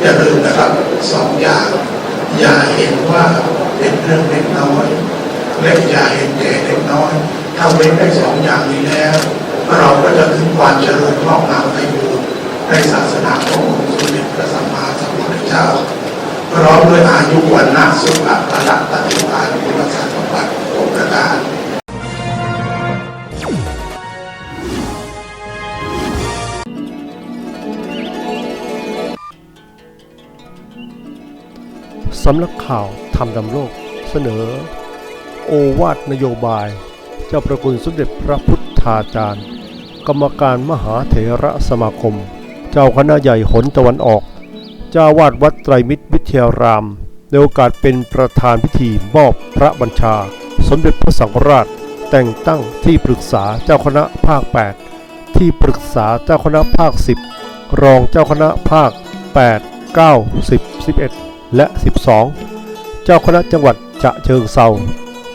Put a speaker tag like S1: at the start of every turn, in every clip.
S1: อย่าลืมนะครับสองอย่าง อย่าเห็นว่าเป็นเรื่องเล็กน้อยและอย่าเห็นแก่เล็กน้อยถ้าเว้นได้สองอย่างนี้แล้ว เราก็จะถึงความเจริญงอกงามไปบูรณ์ในศาสนาขององค์สมเด็จพระสัมมาสัมพุทธเจ้าพร้อมด้วยอายุวันนาสุขะพละปฏิภาณคุณสมบัติองค์ประการ
S2: สำนักข่าวทำดำโลกเสนอ โอวาทนโยบาย เจ้าประคุณสมเด็จพระพุทธาจารย์ กรรมการมหาเถระสมาคม เจ้าคณะใหญ่หนตะวันออก เจ้าวาดวัดไตรมิตรวิทยาราม ในโอกาสเป็นประธานพิธีมอบพระบัญชา สมเด็จพระสังฆราช แต่งตั้งที่ปรึกษาเจ้าคณะภาค 8 ที่ปรึกษาเจ้าคณะภาค 10 รองเจ้าคณะภาค 8 9 10 11 และ 12 เจ้าคณะจังหวัดจะเชิงเซา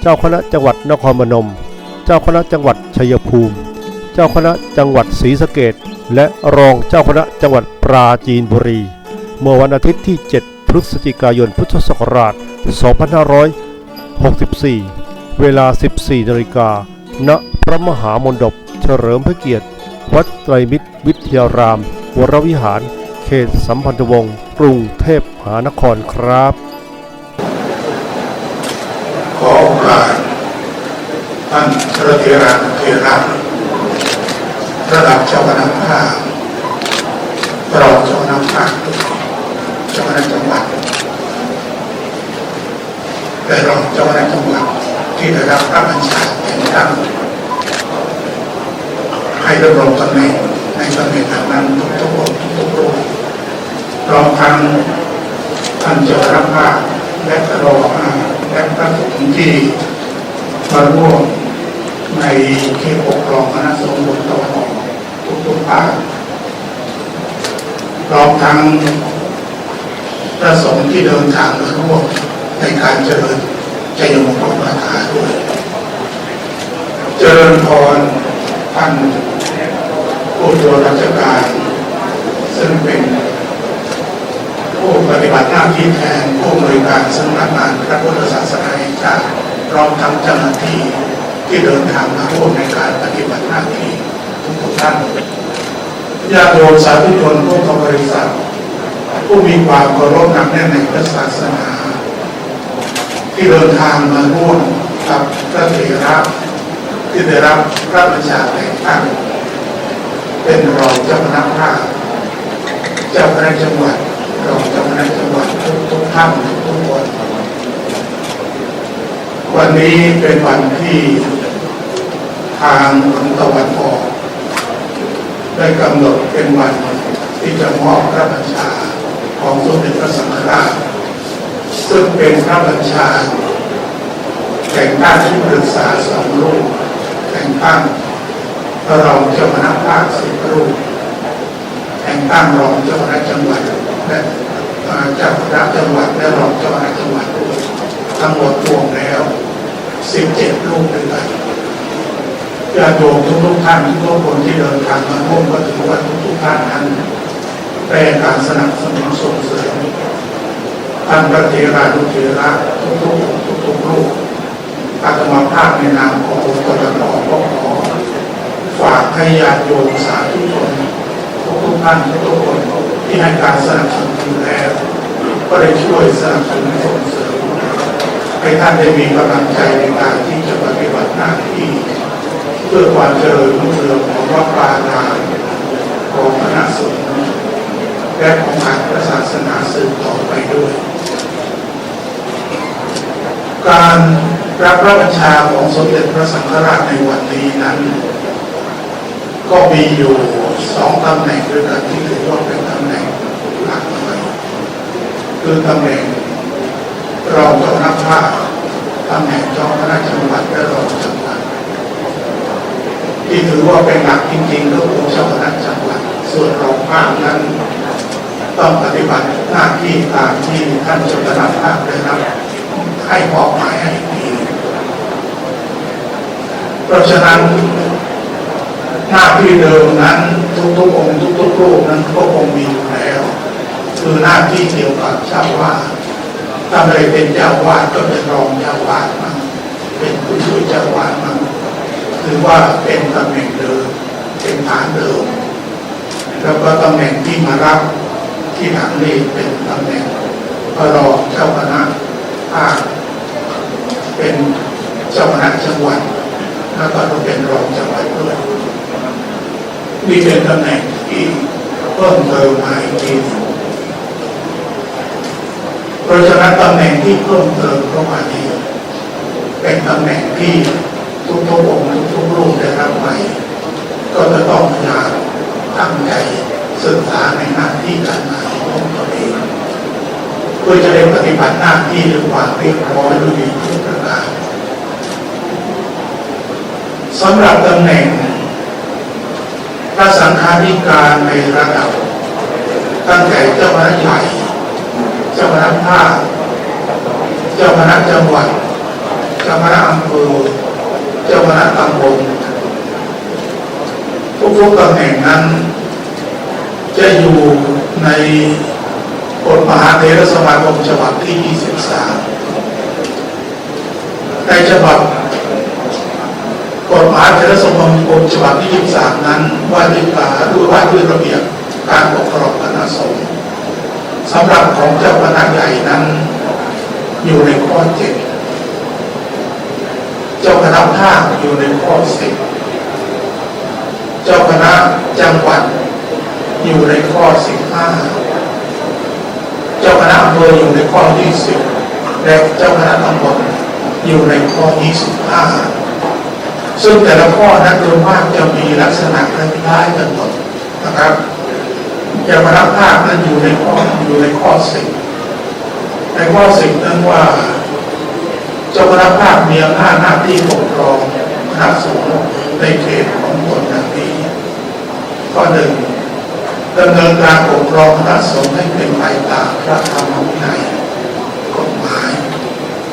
S2: เจ้าคณะจังหวัดนครพนม เจ้าคณะจังหวัดชัยภูมิ เจ้าคณะจังหวัดศรีสะเกดและรองเจ้าคณะจังหวัดปราจีนบุรี เมื่อวันอาทิตย์ที่ 7 พฤศจิกายนพุทธศักราช 2564 เวลา 14นาฬิกาณพระมหามณฑปเฉลิมพระเกียรติ วัดไตรมิตรวิทยาราม วรวิหาร เขตสัมพันธวงศ์กรุงเทพมหานครครับ
S1: ขอโอกาสท่านพระเถระเถระระดับเจ้าคณะภาครองเจ้าคณะภาคเจ้าคณะจังหวัดและรองเจ้าคณะจังหวัดที่ได้รับพระบัญชาแต่งตั้งให้ดำรงตำแหน่งในตำแหน่งนั้นทุกๆคนทุกๆรูป รองทั้งท่านเจ้าคณะภาคและรองอ่าและพระสงฆ์ที่มาร่วมในเขตปกครองคณะสงฆ์บนตะวันออกทุกๆภาครองทั้งพระสงฆ์ที่เดินทางมาร่วมในการเจริญใจยมงคลประทาด้วย เจริญพรท่านผู้ตรวจราชการซึ่งเป็น ผู้ปฏิบัติหน้าที่แทนผู้บริการสำนักงานพระพุทธศาสนาแห่งชาติพร้อมทั้งเจ้าหน้าที่ที่เดินทางมาร่วมในการปฏิบัติหน้าที่ทุกท่านญาติโยมสาธุชนผู้ทบริษัท ผู้มีความเคารพนักแน่นในพระศาสนา ที่เดินทางมาร่วมกับพระเถระที่ได้รับพระบัญชาแต่งตั้งเป็นรองเจ้าคณะภาคเจ้าคณะจังหวัดรองเจ้าคณะจังหวัด ท่านทุกคนวันนี้เป็นวันที่ทางตะวันออกได้กำหนดเป็นวันที่จะมอบพระบัญชาของสมเด็จพระสังฆราช ซึ่งเป็นพระบัญชาแต่งตั้งที่ปรึกษาสองรูปแต่งตั้งพระรองเจ้าคณะภาคสิบรูปแต่งตั้งรองเจ้าคณะจังหวัดและ จาคณะจังหวัดและรองเจ้าคณะจังหวัดด้วยทั้งหมดรวมแล้ว17รูปด้วยกันญาติโยมทุกๆท่านทุกคนที่เดินทางมาร่วมก็ถือว่าทุกๆท่านนั้นได้การสนับสนุนส่งเสริมท่านพระเทรานุเทระทุกๆทุกๆรูปอาตมาภาพในนามขององค์กรขอก็ขอฝากให้ญาติโยมสาธุชนทุกๆท่านทุกๆคนที่ให้การสนับสนุนอยู่แล้ว ก็ได้ช่วยสนับสนุนส่งเสริมให้ท่านได้มีกำลังใจในการที่จะปฏิบัติหน้าที่เพื่อความเจริญรุ่งเรืองของวัดปานามของคณะสงฆ์และของการพระศาสนาสืบต่อไปด้วย การรับพระบัญชาของสมเด็จพระสังฆราชในวันนี้นั้น ก็มีอยู่สองตำแหน่งด้วยกันที่ถือว่าเป็นตำแหน่งหลักเลย คือตำแหน่งรองเจ้าคณะภาคตำแหน่งเจ้าคณะจังหวัดและรองจังหวัดที่ถือว่าเป็นหลักจริงๆก็คือเจ้าคณะจังหวัดส่วนรองภาคนั้นต้องปฏิบัติหน้าที่ตามที่ท่านเจ้าคณะภาคได้รับให้มอบหมายให้ดีเพราะฉะนั้นหน้าที่เดิมนั้นทุกๆองค์ทุกๆรูปนั้นก็คงมีอยู่แล้ว คือหน้าที่เกี่ยวกับเจ้าวาดถ้าไม่ได้เป็นเจ้าวาดก็เป็นรองเจ้าวาดมั่งเป็นผู้ช่วยเจ้าวาดมั่งถือว่าเป็นตำแหน่งเดิมเป็นฐานเดิมแล้วก็ตำแหน่งที่มารับที่หลังนี้เป็นตำแหน่งพระรองเจ้าคณะภาคเป็นเจ้าคณะจังหวัดแล้วก็ต้องเป็นรองจังหวัดด้วยนี่เป็นตำแหน่งที่เพิ่มเติมมาอีกที เพราะฉะนั้นตำแหน่งที่เพิ่มเติมเข้ามานี้เป็นตำแหน่งที่ทุกๆองค์ทุกๆรูปได้รับใหม่ ก็จะต้องพยายามตั้งใจศึกษาในหน้าที่การงานของตัวเองเพื่อจะได้ปฏิบัติหน้าที่ด้วยความเรียบร้อยด้วยดีทุกประการสำหรับตำแหน่งพระสังฆาธิการในระดับตั้งแต่เจ้าคณะใหญ่ เจ้าคณะภาคเจ้าคณะจังหวัด เจ้าคณะอำเภอเจ้าคณะตำบลทุกๆตำแหน่งนั้น จะอยู่ในกฎมหาเถรสมาคมฉบับที่ 23 ในฉบับกฎมหาเถรสมาคมฉบับที่ 23 นั้นว่าด้วยการด้วยว่าด้วยระเบียบการปกครองคณะสงฆ์ สำหรับของเจ้าคณะใหญ่นั้น อยู่ในข้อ7เจ้าคณะภาคอยู่ในข้อ10เจ้าคณะจังหวัดอยู่ในข้อ15เจ้าคณะอำเภออยู่ในข้อ20และเจ้าคณะตำบลอยู่ในข้อ25ซึ่งแต่ละข้อนั้นโดยมากจะมีลักษณะคล้ายๆกันหมดนะครับ เจ้าคณะภาคนั้นอยู่ในข้ออยู่ในข้อ10ในข้อ10นั้นว่าเจ้าคณะภาคมีอำนาจหน้าที่ปกครองคณะสงฆ์ในเขตของตนดังนี้ข้อหนึ่งดำเนินการปกครองคณะสงฆ์ให้เป็นไปตามพระธรรมวินัยกฎหมาย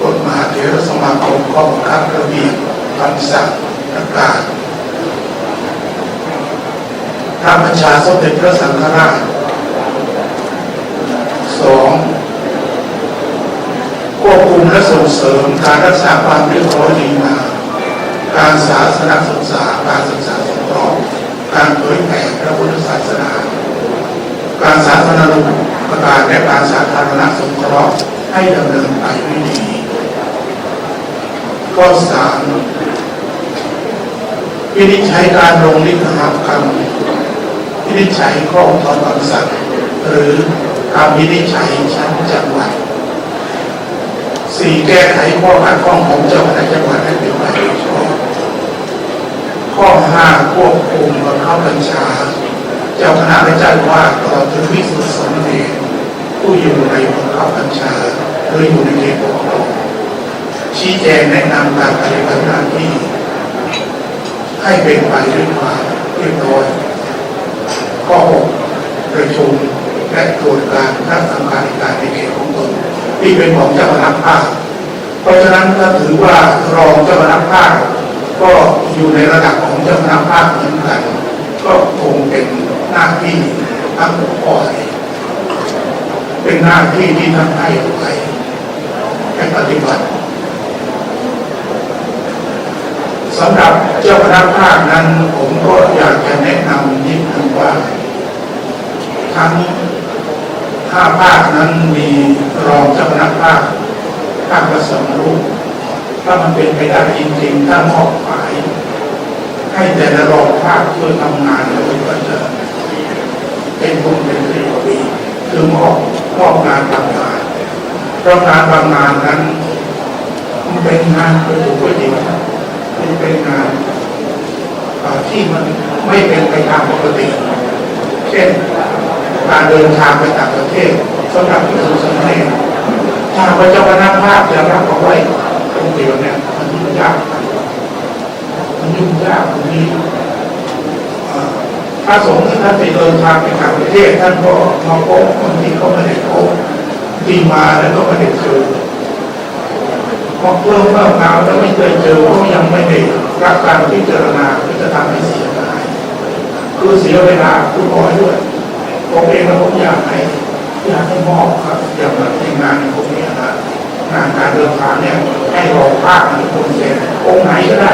S1: กฎหมายเถรสมาคมข้อบังคับระเบียบคำสั่งประกาศ พระบัญชาสมเด็จพระสังฆราชสองควบคุมและส่งเสริมการรักษาความเรียบร้อยดีงามการศาสนศึกษา การศึกษาสงเคราะห์การเผยแผ่พระพุทธศาสนา การสาธารณูปการและการสาธารณสงเคราะห์ให้ดำเนินไปด้วยดีข้อสามวินิจฉัยการลงลิขกรรม วินิจฉัยข้อถอนคำสั่งหรือการวินิจฉัยชั้นจังหวัดสี่แก้ไขข้อขัดข้องของเจ้าคณะจังหวัดให้เป็นไปโดยชอบข้อห้าควบคุมบังคับบัญชา เจ้าคณะและเจ้าอาวาตลอดถึงวิสุทธิสมเด็จผู้อยู่ในบังคับบัญชาหรืออยู่ในเขตปกครองชี้แจงแนะนำการปฏิบัติหน้าที่ให้เป็นไปด้วยความเรียบร้อย ข้อหกประชุมและตรวจการคณะทำการการในเขตของตนที่เป็นของเจ้าคณะภาคเพราะฉะนั้นก็ถือว่ารองเจ้าคณะภาคก็อยู่ในระดับของเจ้าคณะภาคเหมือนกัน ก็คงเป็นหน้าที่ทั้งหมดข้อเป็นหน้าที่ที่ท่านให้เอาไว้ให้ปฏิบัติสำหรับเจ้าคณะภาคนั้นผมก็อยากจะแนะนำนิด ว่าทั้งห้าภาคนั้นมีรองเจ้าคณะภาคภาคละสองรูปถ้ามันเป็นไปได้จริงๆถ้ามอบหมาย ให้แต่ละรองภาคช่วยทำงานแล้วก็จะเป็นบุญเป็นสิริคือมอบมอบงานทำงานเพราะงานบางงานนั้นมันเป็นงานโดยถูกก็จริงมันเป็นงานที่มัน ไม่เป็นไปตามปกติ เช่น การเดินทางไปต่างประเทศสำหรับที่สุสมเด็จถ้าพระเจ้าคณะภาคจะรับเอาไว้ตรงเดียวเนี่ยมันยุ่งยากมันยุ่งยากตรงนี้เอ่อพระสงฆ์ที่ท่านไปเดินทางไปต่างประเทศท่านก็มาพบบางทีก็ไม่ได้พบที่มาแล้วก็ไม่ได้เจอพอเพิ่มเพิ่มมาแล้วไม่เคยเจอก็ยังไม่ได้รับการพิจารณาก็จะทำให้เสีย คือเสียเวลาคุณพ่อยด้วยผมเองนะผมอยากให้อยากให้มอบครับอย่างแบบในงานพวกนี้นะงานการเดินทางเนี่ยให้รองภาคทุกคนเซ็นองค์ไหนก็ได้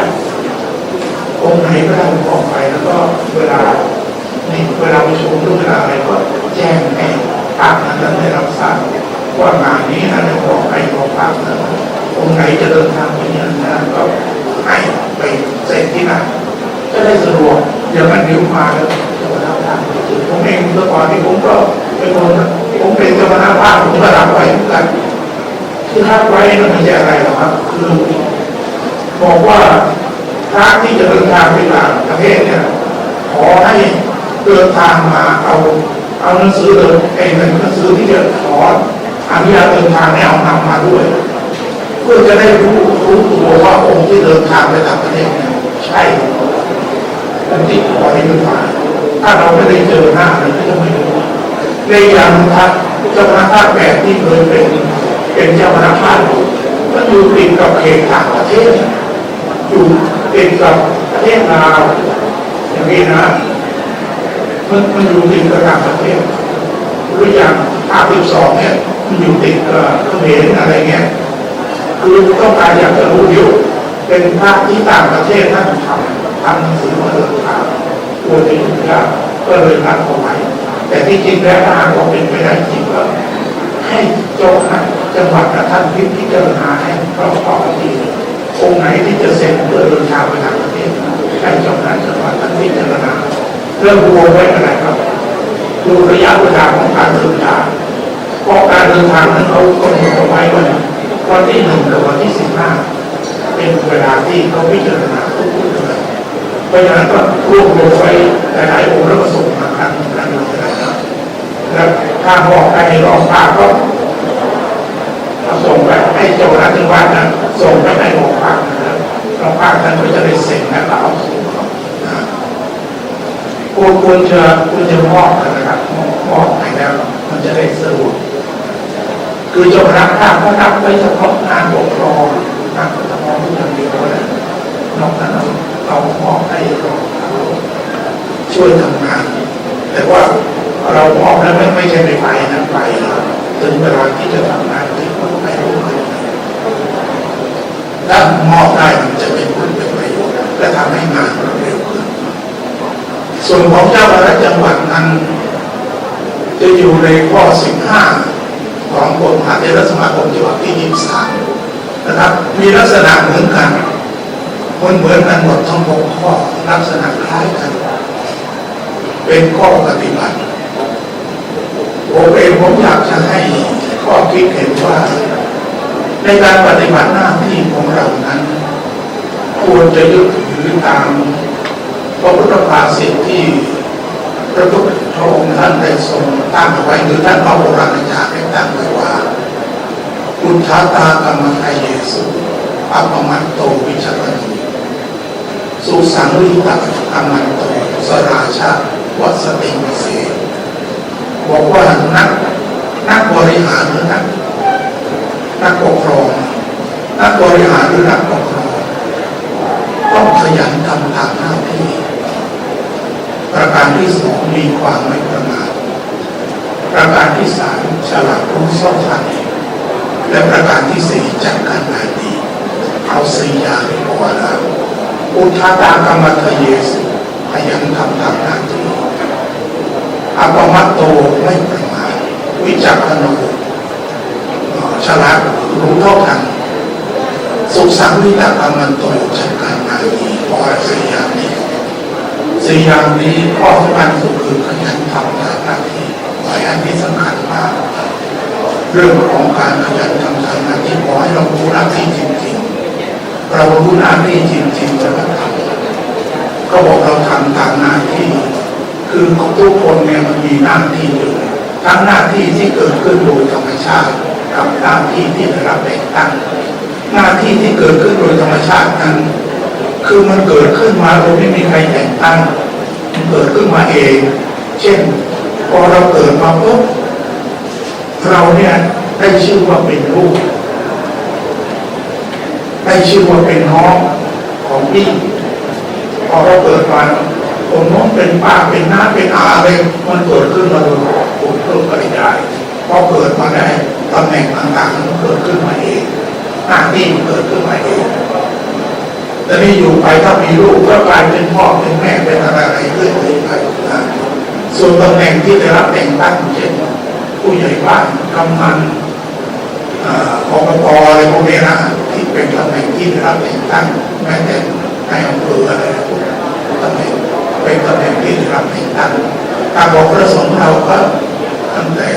S1: องค์ไหนก็ได้ออกไปแล้วก็เวลาในเวลาประชุมหรือเวลาอะไรก็แจ้งให้ภาคนั้นได้รับทราบว่างานนี้นะได้บอกให้รองภาคนั้นองค์ไหนจะเดินทางไปเนี่ยนะก็ให้ไปเซ็นที่นั่นจะได้สะดวกอย่าง นั้นเดี๋ยวมาแล้วจะมาทำทางผมเองเมื่อก่อนที่ผมก็เป็นคนผมเป็นเจ้าคณะภาคผมก็รับไว้เหมือนกันคือรับไว้นั่นไม่ใช่อะไรหรอกครับ คือบอกว่าพระที่จะเดินทางไปต่างประเทศเนี่ยขอให้เดินทางมาเอาเอาหนังสือเดินไอ้หนังสือที่จะขออนุญาตเดินทางเนี่ยเอานำมาด้วย เพื่อจะได้รู้รู้ตัวว่าองค์ที่เดินทางไปต่างประเทศเนี่ยใช่ ที่ขอให้เดินทาถ้าเราไม่ได้เจอหน้าเรก็จะไม่รู้ในอย่างทักเจ้าคณะภาคแปดที่เคยเป็นเป็นเจ้าคณะภาคมันอยู่ติดกับเขตต่างประเทศ อยู่ติดกับประเทศลาวอย่างนี้นะมันมันอยู่ติดกับต่างประเทศหรืออย่างภาคที่สองเนี่ยมันอยู่ติดกับเขมรอะไรเงี้ยคือต้องการอยากจะรู้อยู่ เป็นภาคที่ต่างประเทศท่านทำ ทำหนังสือมาเดินทางตัวที่ยุ่งยากก็เลยนัดเอาไว้แต่ที่จริงแล้วถ้าหากว่าเป็นไปได้จริงก็ให้เจ้าคณะจังหวัดกับท่านพิจารณาให้รอบคอบดีองค์ไหนที่จะเซ็นเพื่อเดินทางไปต่างประเทศให้เจ้าหน้าที่จังหวัดท่านพิจารณาเรื่องรวมไว้อะไรครับดูระยะเวลาของการเดินทางเพราะการเดินทางนั้นเขากำหนดเอาไว้ว่าวันที่หนึ่งกับวันที่สิบห้าเป็นเวลาที่เขาพิจารณาทุกๆ เพราะฉะนั้นก็รวบรวมไว้หลายๆองค์แล้วก็ส่งมาครั้งครั้งละหลายๆครั้งแล้วถ้าบอกใครรองภาคก็ส่งไปให้เจ้าหน้าที่วัดนะส่งไปให้โรงพักนะครับโรงพักท่านก็จะได้เซ็นะเราเอาส่งเขานะควรควรจะควรจะมอบกันนะครับมอบไปแล้ว มันจะได้สะดวกคือเจ้าพนักงานก็รับไว้เฉพาะงานปกครองงานปกครองที่อย่างเดียวนะนอกนั้น เราเรามอบให้รองช่วยทำงาน แต่ว่าเรามอบแล้วไม่ใช่ไปไปนะไปถึงเวลาที่จะทำงานที่ต้องไปร่วมกันถ้ามอบได้มันจะเป็นผลเป็นประโยชน์และทำให้งานเราเร็วขึ้นส่วนของเจ้าคณะจังหวัดนั้นจะอยู่ในข้อ 15 ของกฎมหาเถรสมาคมฉบับที่ 23 นะครับ มีลักษณะเหมือนกัน คนเหมือนกันหมดทั้งหกข้อลักษณะคล้ายกัน เป็นข้อปฏิบัติผมเองผมอยากจะให้ข้อคิดเห็นว่า ในการปฏิบัติหน้าที่ของเรานั้น ควรจะยึดถือตามพระพุทธภาษิตที่พระพุทธองค์ท่านได้ทรงตั้งเอาไว้หรือท่านพระโบราณอาจารย์ได้ตั้งไว้ว่าคุณชาตากรรมไทยเยสุอัปมันโตวิชรณี สุสังวิตักอมันโตสราชาวัสติมเสบอกว่านักนักบริหารหรือนักนักปกครอง นักบริหารหรือนักปกครองต้องขยันทำตามหน้าที่ ประการที่สองมีความไม่ประมาทประการที่สามฉลาดรู้ซ่อนทันและประการที่สี่จัดการงานดีเอาสี่อย่างนี้กว่าแล้ว อุทาตากรรมทเยสุขยันทำตามหน้าที่อปมัตโตไม่ประมาทวิจักขณูฉลาดรู้เท่าทันสุสังวิตากรรมันโตจัดการงานดีพอยสียางนี้สียางนี้ข้อสำคัญสุดคือขยันทำตามหน้าที่หลายอันนี้สำคัญมากเรื่องของการขยันทำตามหน้าที่ขอให้เรารู้หน้าที่จริงๆเรารู้หน้าที่จริงๆแล้วก็ทำก็บอกเราทำตามหน้าที่ คือทุกคนเนี่ยมันมีหน้าที่อยู่ทั้งหน้าที่ที่เกิดขึ้นโดยธรรมชาติกับหน้าที่ที่ได้รับแต่งตั้ง หน้าที่ที่เกิดขึ้นโดยธรรมชาตินั้น คือมันเกิดขึ้นมาโดยไม่มีใครแต่งตั้งมันเกิดขึ้นมาเอง เช่นพอเราเกิดมาปุ๊บเราเนี่ยได้ชื่อว่าเป็นลูกได้ชื่อว่าเป็นน้องของพี่พอเราเกิดมา ผมน้องเป็นป้าเป็นน้าเป็นอาอะไรมันเกิดขึ้นมาโดยผมเพิ่มปริยายพอเกิดมาได้ตำแหน่งต่างๆมันเกิดขึ้นมาเองหน้าที่มันเกิดขึ้นมาเองแต่นี่อยู่ไปถ้ามีลูกก็กลายเป็นพ่อเป็นแม่เป็นอะไรๆเรื่อยๆไปนะส่วนตำแหน่งที่ได้รับแต่งตั้งเช่นผู้ใหญ่บ้านกำนันอ่าอบตอะไรพวกนี้นะที่เป็นตำแหน่งที่ได้รับแต่งตั้งแม้แต่ในอำเภออะไรพวกนี้ตำแหน่ง เป็นตำแหน่งที่ได้รับแต่งตั้งตามบอกพระสงฆ์เราก็ตั้งแต่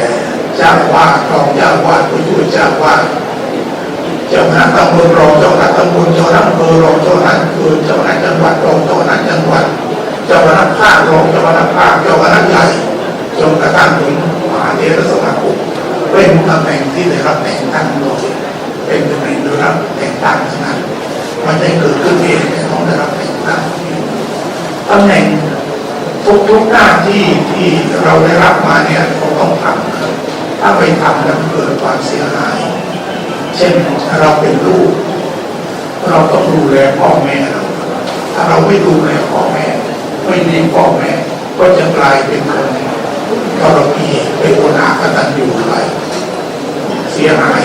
S1: เจ้าวาดรองเจ้าวาดผู้ช่วยเจ้าวาดเจ้าคณะตำบลรองเจ้าคณะตำบลเจ้าคณะอำเภอรองเจ้าคณะอำเภอเจ้าคณะจังหวัดรองเจ้าคณะจังหวัดเจ้าคณะภาครองเจ้าคณะภาคเจ้าคณะใหญ่จนกระทั่งถึงมหาเถรสมาคมเป็นตำแหน่งที่ได้รับแต่งตั้งโดยเป็นตำแหน่งได้รับแต่งตั้งนั้นมันได้เกิดขึ้นเองแต่ต้องได้รับแต่งตั้ง ตำแหน่งทุกๆหน้าที่ที่เราได้รับมาเนี่ยเราต้องทำถ้าไปทำแล้วเกิดความเสียหาย เช่นเราเป็นลูก เราต้องดูแลพ่อแม่เราถ้าเราไม่ดูแลพ่อแม่ ไม่เลี้ยงพ่อแม่ ก็จะกลายเป็นคนทรพีเป็นคนอากตันอยู่ไปเสียหาย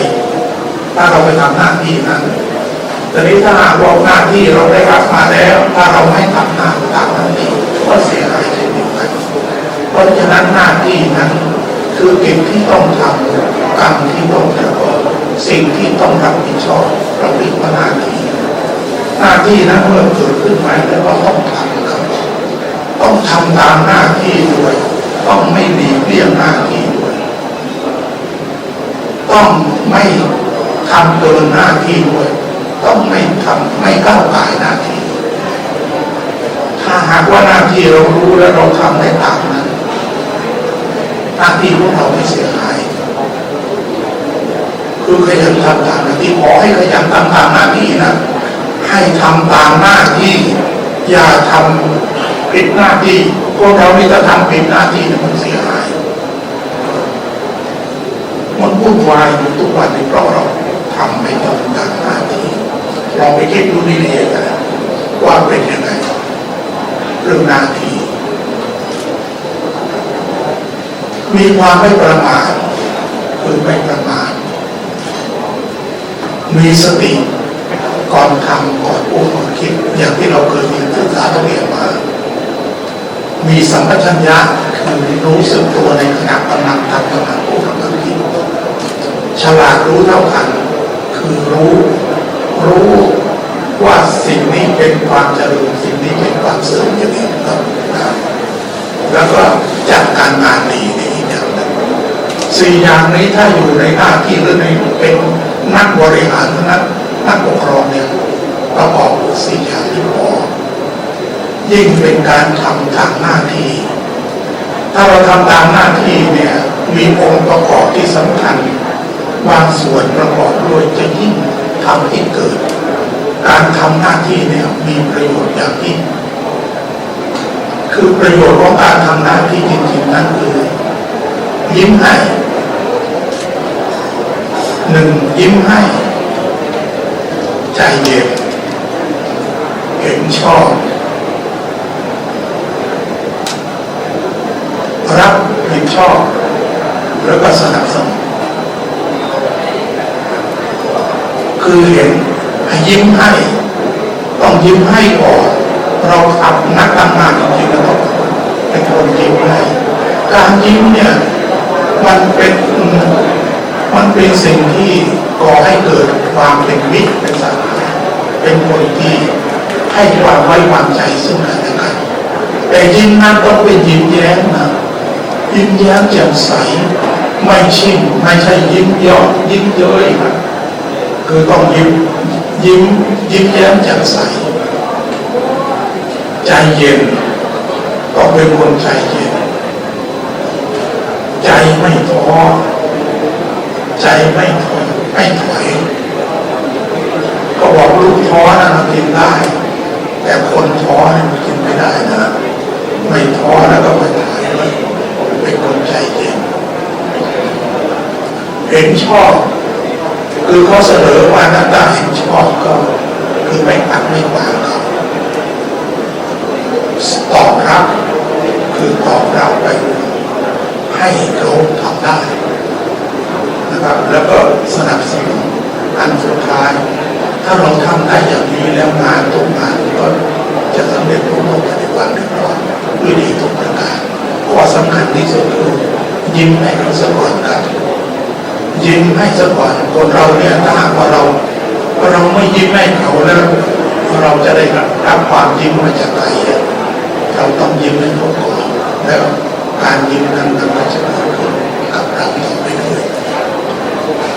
S1: ถ้าเราไปทำหน้าที่นั้น แต่นี้ถ้าหากว่าหน้าที่เราได้รับมาแล้ว ถ้าเราไม่ทำหน้าตามหน้าที่ก็เสียหายเช่นเดียวกันเพราะฉะนั้นหน้าที่นั้น คือกิจที่ต้องทำกรรมที่ต้องประกอบสิ่งที่ต้องรับผิดชอบเราเรียกว่าหน้าที่หน้าที่นั้นเมื่อเกิดขึ้นมาแล้วก็ต้องทำครับต้องทำตามหน้าที่ด้วย ต้องไม่หลีกเลี่ยงหน้าที่ด้วย ต้องไม่ทำเกินหน้าที่ด้วย ต้องไม่ทำไม่ก้าวไก่ายหน้าที่ ถ้าหากว่าหน้าที่เรารู้และเราทำได้ตามนั้นหน้าที่ของเราไม่เสียหาย คือขยันทำตามหน้าที่ขอให้ขยันทำตามหน้าที่นะ ให้ทำตามหน้าที่ อย่าทำผิดหน้าที่พวกเรานี่ถ้าทำผิดหน้าที่เนี่ยมันเสียหายมันวุ่นวายอยู่ทุกวันนี้เพราะเราทำไม่ตรงตามหน้าที่ ลองไปคิดดูดีๆกันนะว่าเป็นยังไงเรื่องหน้าที่มีความไม่ประมาทคือไม่ประมาทมีสติก่อนทำก่อนพูดก่อนคิด อย่างที่เราเคยเรียนศึกษาเรียนมา มีสัมปชัญญะคือรู้สึกตัวในขณะกำลังทำกำลังพูดกำลังคิดฉลาดรู้เท่าทันคือรู้ รู้ว่าสิ่งนี้เป็นความเจริญสิ่งนี้เป็นความเสื่อมอย่างนี้ครับนะแล้วก็จัดการงานดีในอีกอย่างหนึ่งสี่อย่างนี้ถ้าอยู่ในหน้าที่หรือในเป็นนักบริหารนักนักปกครองเนี่ยประกอบสี่อย่างที่พอยิ่งเป็นการทำทางหน้าที่ ถ้าเราทำตามหน้าที่เนี่ยมีองค์ประกอบที่สำคัญบางส่วนประกอบด้วยจะยิ่ง ทำให้เกิด การทำหน้าที่เนี่ยมีประโยชน์อย่างยิ่งคือประโยชน์ของการทำหน้าที่จริงๆนั้นคือยิ้มให้หนึ่งยิ้มให้ใจเย็นเห็นชอบ รับผิดชอบ แล้วก็สนับสนุน คือเห็นยิ้มให้ต้องยิ้มให้ก่อนเราทำนักทำงานจริงๆแล้วต้องเป็นคนยิ้มให้การยิ้มเนี่ยมันเป็นมันเป็นสิ่งที่ก่อให้เกิดความเป็นมิตรเป็นสาธารณะเป็นคนที่ให้ความไว้วางใจซึ่งกันและกันแต่ยิ้มนั้นต้องเป็นยิ้มแย้มนะยิ้มแย้มแจ่มใส ไม่ชิมไม่ใช่ยิ้มย่อยิ้มเย้ยนะ คือต้องยิ้ม ยิ้ม ยิ้มแย้มแจ่มใส ใจเย็น ต้องเป็นคนใจเย็น ใจไม่ท้อใจไม่ถอยไม่ถอยก็บอกลูกท้อนะมันกินได้ แต่คนท้อเนี่ยมันกินไม่ได้นะ ไม่ท้อแล้วก็ไม่ถอยเลยเป็นคนใจเย็นเห็นชอบ คือเขาเสนอมาน้าตาเห็นชอบก็คือไม่ปัดไม่วางเขาตอบรับ คือตอบเรับไป ให้เขาทำได้นะครับแล้วก็สนับสนุนอันสุดท้าย ถ้าเราทำได้อย่างนี้แล้วงานทุกงานก็จะสำเร็จรุ่งเรืองในวามเรียบร้อยด้วยดีทุกประการข้อสำคัญที่สุดคือยิ้มให้เขาสะก่อนครับ ยิ้มให้ซะก่อนคนเราเนี่ยถ้าหากว่าเราเราไม่ยิ้มให้เขาแล้วเราจะได้รับความยิ้มมาจากใครเราต้องยิ้มให้เขาก่อนแล้วการยิ้มนั้นมันก็จะเกิดขึ้นกับเราต่อไปด้วย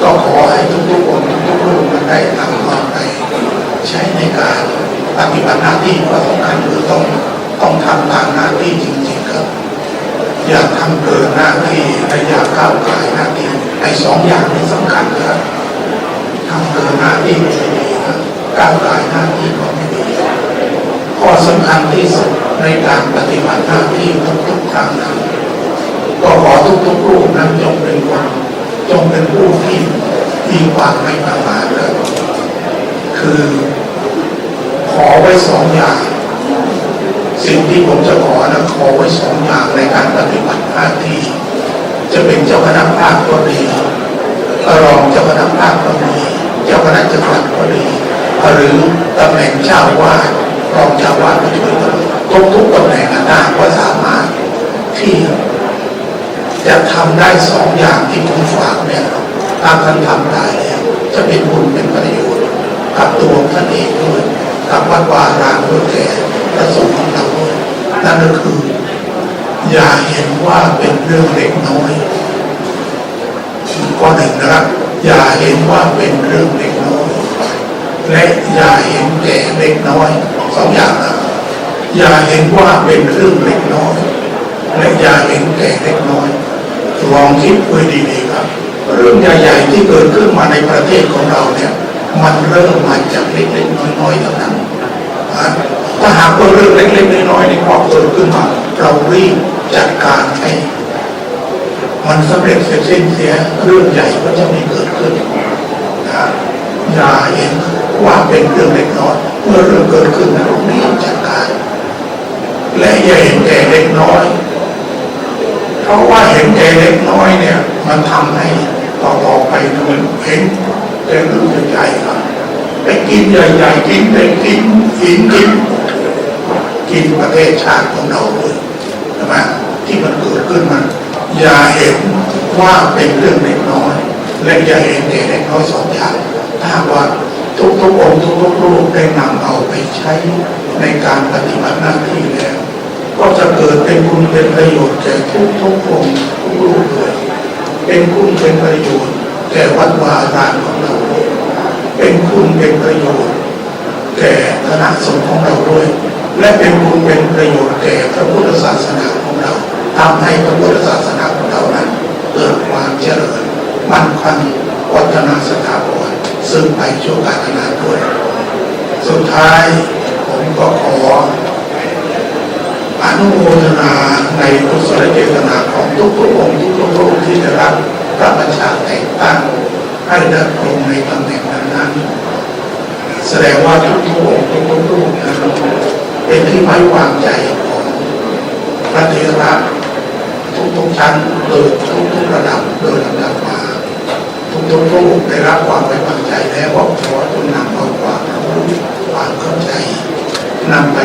S1: ก็ขอให้ทุกๆคนทุกๆรูปมันได้ทำความไปใช้ในการปฏิบัติหน้าที่ก็สำคัญคือต้องต้องทำตามหน้าที่จริงๆครับ อย่าทำเกินหน้าที่และอย่าก้าวไก่หน้าที่ สองอย่างนี้สำคัญครับทำเกินหน้าที่ไม่ดีนะก้าวไก่ายหน้าที่ก็ไม่ดีข้อสำคัญที่สุดในการปฏิบัติหน้าที่ทุกๆครั้งนั้นก็ขอทุกๆรูปนั้นจงเป็นคนจงเป็นผู้ที่มีความไม่ประมาทเลยคือขอไว้สองอย่าง สิ่งที่ผมจะขอนะขอไว้สองอย่างในการปฏิบัติหน้าที่ จะเป็นเจ้าคณะภาคก็ดีรองเจ้าคณะภาคก็ดีเจ้าคณะจังหวัดก็ดีหรือตำแหน่งเจ้าวาดรองเจ้าวาดก็ช่วยกันทุกทุกตำแหน่งหน้าก็สามารถที่จะทำได้สองอย่างที่ผมฝากเนี่ยถ้าท่านทำได้แล้วจะเป็นบุญเป็นประโยชน์กับตัวท่านเองด้วยกับวัดวาอารามด้วยแก่ประสงค์ของเราด้วยนั่นก็คือ อย่าเห็นว่าเป็นเรื่องเล็กน้อยข้อหนึ่งนะครับ อย่าเห็นว่าเป็นเรื่องเล็กน้อย และอย่าเห็นแก่ เล็กน้อยสองอย่างนะอย่าเห็นว่าเป็นเรื่องเล็กน้อยและอย่าเห็นแก่เล็กน้อยลองคิดไว้ดีๆครับ เรื่องใหญ่ๆที่เกิดขึ้นมาในประเทศของเราเนี่ยมันเริ่มมาจากเล็กๆน้อยๆเท่านั้นถ้าหากว่าเรื่องเล็กๆน้อยๆในครอบเกิดขึ้นมาเรารีบจัดการให้มันสำเร็จเสร็จสิ้นเสียเรื่องใหญ่ก็จะไม่เกิดขึ้นนะอย่าเห็นว่าเป็นเรื่องเล็กน้อยเมื่อเรื่องเกิดขึ้นนะเรารีบจัดการ และอย่าเห็นแก่เล็กน้อย เพราะว่า เล็กน้อยเนี่ย มันทำให้ต่อต่อไปมันเห็นแต่เรื่องใหญ่ๆครับไปกินใหญ่ๆกินไปกินกินกินกินประเทศชาติของเราเลยใช่ไหมที่มันเกิดขึ้นมันอย่าเห็นว่าเป็นเรื่องเล็กน้อย และอย่าเห็นเล็กน้อยสองอย่างถ้าว่าทุกทุกๆองค์ทุกทุกๆรูปได้นำเอาไปใช้ในการปฏิบัติหน้าที่แล้ว ก็จะเกิดเป็นคุณเป็นประโยชน์แก่ทุกทุกองค์ทุกรูปเลยเป็นคุณเป็นประโยชน์แก่วัดวาอารามของเราด้วยเป็นคุณเป็นประโยชน์แก่คณะสงฆ์ของเราด้วย และเป็นคุณเป็นประโยชน์แก่พระพุทธศาสนาของเราทำให้พระพุทธศาสนาของเรานั้นเกิดความเจริญมั่นคงวัฒนาสถาบันซึ่งไปชั่วกาลนานด้วย สุดท้ายผมก็ขอ อนุโมทนาในกุศลเจตนาของทุกๆองค์ทุกๆรูปที่ได้รับพระบัญชาแต่งตั้งให้ดำรงในตำแหน่งนั้นๆแสดงว่าทุกๆองค์ทุกๆรูปนั้นเป็นที่ไว้วางใจของพระเถระทุกๆชั้นโดยทุกๆระดับโดยลำดับมาทุกๆรูปได้รับความไว้วางใจแล้วก็ขอจงนำเอาความรู้ความเข้าใจนำไป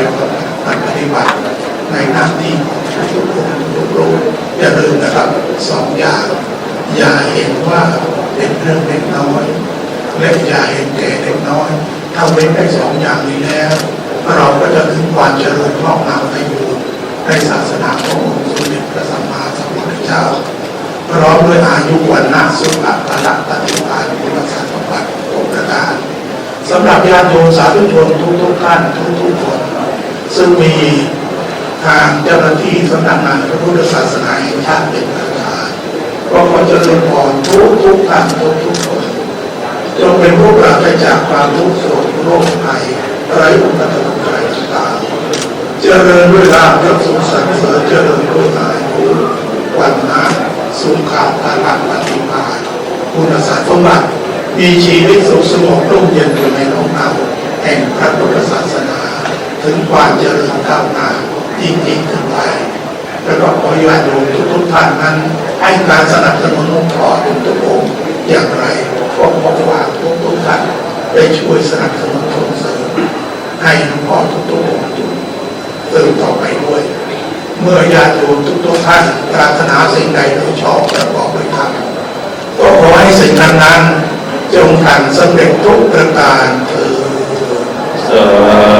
S1: ปฏิบัติ ในหน้าที่ของทุกคนทุกรูปอย่าลืมนะครับสองอย่าง อย่าเห็นว่าเป็นเรื่องเล็กน้อยและอย่าเห็นแก่เล็กน้อยถ้าเว้นได้สองอย่างนี้แล้ว เราก็จะถึงความเจริญงอกงามในบูรในศาสนาขององค์สมเด็จพระสัมมาสัมพุทธเจ้าพร้อมด้วยอายุวันนาสุขะพละปฏิภาณคุณสมบัติองค์ประการสำหรับญาติโยมสาธุชนทุกทุกๆท่านทุกทุกๆคน ซึ่งมี ทางเจ้าหน้าที่สำนักงานพระพุทธศาสนาแห่งชาติเป็นประธานก็ขอเจริญพรทุกทุกท่านทุกทุกคนจงเป็นผู้ปราศจากความทุกข์โศกโรคภัยไร้อุปสรรคใดต่างเจริญด้วยลาภยศสุขสันต์เสริญเจริญด้วยอายุวันนะสุขภาพลปฏิภาณคุณสมบัติมีชีวิตสุขสงบร่มเย็นอยู่ในน้องเราแห่งพระพุทธศาสนา ถึงความเจริญก้าวหน้า จริงๆทั้งหลายแล้วก็ขอญาติโยมทุกๆท่านนั้น ให้การสนับสนุนองค์กรทุกๆองค์อย่างไรก็ขอว่าทุกๆท่านได้ช่วยสนับสนุนส่งเสริมให้หลวงพ่อทุกๆองค์อยู่เติมต่อไปด้วย เมื่อญาติโยมทุกๆท่านปรารถนาสิ่งใดโดยชอบประกอบด้วยธรรมก็ขอให้สิ่งนั้นๆจงผ่านสำเร็จทุกประการเถิด